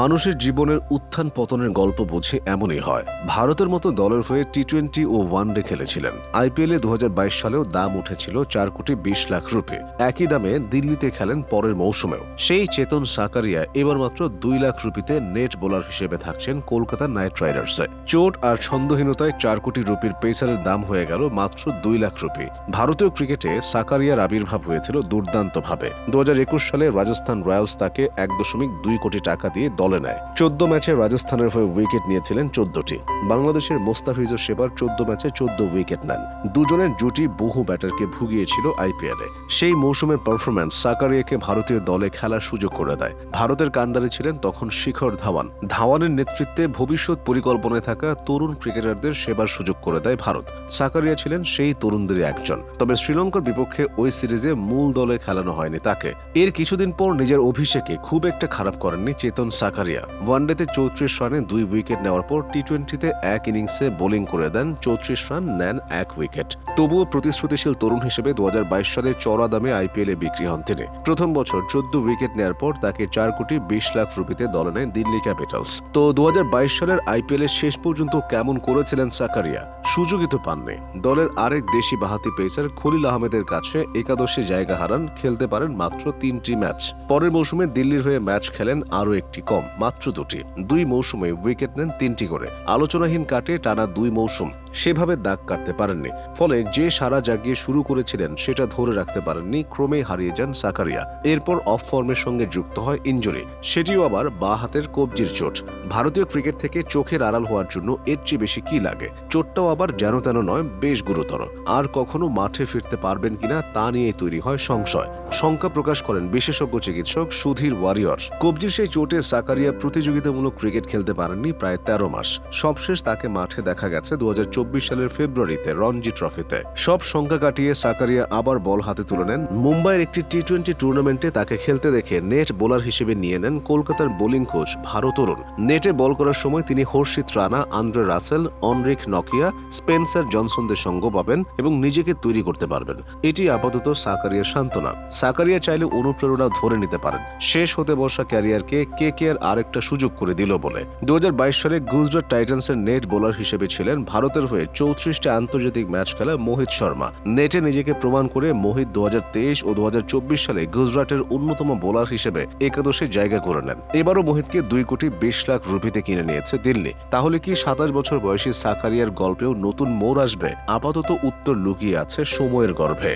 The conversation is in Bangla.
মানুষের জীবনের উত্থান পতনের গল্প বুঝে এমনই হয়। ভারতের মতো দলের হয়ে টি টোয়েন্টি ও ওয়ানডে খেলেছিলেন। আইপিএলে দু সালেও দাম উঠেছিল চার কোটি বিশ লাখ রুপি। একই দামে দিল্লিতে খেলেন পরের মৌসুমেও। সেই চেতন সাকারিয়া এবার মাত্র দুই লাখ রুপিতে নেট বোলার হিসেবে থাকছেন কলকাতা নাইট রাইডার্সে। চোট আর ছন্দহীনতায় চার কোটি রুপির পেসারের দাম হয়ে গেল মাত্র দুই লাখ রুপি। ভারতীয় ক্রিকেটে সাকারিয়ার আবির্ভাব হয়েছিল দুর্দান্তভাবে। দু হাজার একুশ সালে রাজস্থান রয়্যালস তাকে এক দশমিক দুই কোটি টাকা দিয়ে দলে নেয়। চোদ্দ ম্যাচে রাজস্থানের হয়ে উইকেট নিয়েছিলেন চোদ্দটি। বাংলাদেশের মোস্তাফিজুর সেবার চোদ্দ ম্যাচে চোদ্দ উইকেট নেন। দুজনের জুটি বহু ব্যাটারকে ভুগিয়েছিল আইপিএলে সেই মৌসুমের পারফরম্যান্স সাকারিয়াকে ভারতীয় দলে খেলার সুযোগ করে দেয়। ভারতের কাণ্ডারে ছিলেন তখন শিখর ধাওয়ান। ধাওয়ানের নেতৃত্বে ভবিষ্যৎ পরিকল্পনায় থাকা তরুণ ক্রিকেটারদের সেবার সুযোগ করে দেয় ভারত। সাকারিয়া ছিলেন সেই তরুণদের একজন। তবে শ্রীলঙ্কার বিপক্ষে ওই সিরিজে মূল দলে খেলানো হয়নি তাকে। এর কিছুদিন পর নিজের অভিষেকে খুব একটা খারাপ করেননি চেতন সাকারিয়া। ওয়ানডেতে চৌত্রিশ রানে দুই উইকেট নেওয়ার পর টি টোয়েন্টিতে এক ইনিংসে বোলিং করে দেন চৌত্রিশ রান, নেন এক উইকেট। তবুও প্রতিশ্রুতিশীল তরুণ হিসেবে দু সালে চড়া দামে আইপিএলে বিক্রি হন তিনি। প্রথম বছর চোদ্দ উইকেট নেওয়ার পর তাকে চার কোটি বিশ লাখ রুপিতে দলে নেয় দিল্লি ক্যাপিটালস। তো দু হাজার বাইশ সালের আইপিএল শেষ পর্যন্ত কেমন করেছিলেন সাকারিয়া? সুযোগই তো পাননি। দলের আরেক দেশি বাহাতি পেসার খলিল আহমেদের কাছে একাদশে জায়গা হারান, খেলতে পারেন মাত্র তিনটি ম্যাচ। পরের মৌসুমে দিল্লির হয়ে ম্যাচ খেলেন আরও একটি কম, মাত্র দুটি। দুই মৌসুমে উইকেট নেন তিনটি করে। আলোচনাহীন কাটে টানা দুই মৌসুম। সেভাবে দাগ কাটতে পারেননি। ফলে যে সারা জাগিয়ে শুরু করেছিলেন, সেটা ধরে রাখতে পারেননি ক্রমে হারিয়ে যান সাকারিয়া। এরপর অফ ফর্মের সঙ্গে যুক্ত হয় ইঞ্জুরি সেটিও আবার বা হাতের কবজির চোট। ভারতীয় ক্রিকেট থেকে চোখের আড়াল হওয়ার জন্য এর চেয়ে বেশি কি লাগে? চোটটাও আবার যেন তেন নয়, বেশ গুরুতর। আর কখনো মাঠে ফিরতে পারবেন কিনা, তা নিয়ে তৈরি হয় সংশয়। শঙ্কা প্রকাশ করেন বিশেষজ্ঞ চিকিৎসক সুধীর ওয়ারিয়র কবজির সেই চোটে সাকারিয়া প্রতিযোগিতামূলক ক্রিকেট খেলতে পারেননি প্রায় তেরো মাস। সবশেষ তাকে মাঠে দেখা গেছে দু সালের ফেব্রুয়ারিতে রঞ্জি ট্রফিতে। সব শঙ্কা কাটিয়ে সাকারিয়া আবার বল হাতে তুলে নেন। মুম্বাইয়ের একটি টি টোয়েন্টি টুর্নামেন্টে তাকে খেলতে দেখে নেট বোলার হিসেবে নিয়ে নেন কলকাতার বোলিং কোচ ভারত অরুণ নেটে বল করার সময় তিনি Harshit Rana, Andre Russell, Anrich Nokia, Spencer জনসনদের সঙ্গ পাবেন এবং নিজেকে তৈরি করতে পারবেন। এটি আপাতত সাকারিয়ার সান্ত্বনা। সাকারিয়া চাইলে অনুপ্রেরণা ধরে নিতে পারেন। শেষ হতে বসা ক্যারিয়ারকে কে কে আর আরেকটা সুযোগ করে দিল বলে। দু হাজার বাইশ সালে গুজরাট টাইটান্সের নেট বোলার হিসেবে ছিলেন ভারতের হয়ে চৌত্রিশটা আন্তর্জাতিক ম্যাচ খেলা মোহিত শর্মা। নেটে নিজেকে প্রমাণ করে মোহিত দু ও দু সালে গুজরাটের অন্যতম বোলার হিসেবে একাদশে জায়গা করে নেন। এবারও মোহিতকে দুই কোটি বিশ লাখ রুপিতে কিনে নিয়েছে দিল্লি। তাহলে কি সাতাশ বছর বয়সী সাকারিয়ার গল্পেও নতুন মোড় আসবে? আপাতত উত্তর লুকিয়ে আছে সময়ের গর্ভে।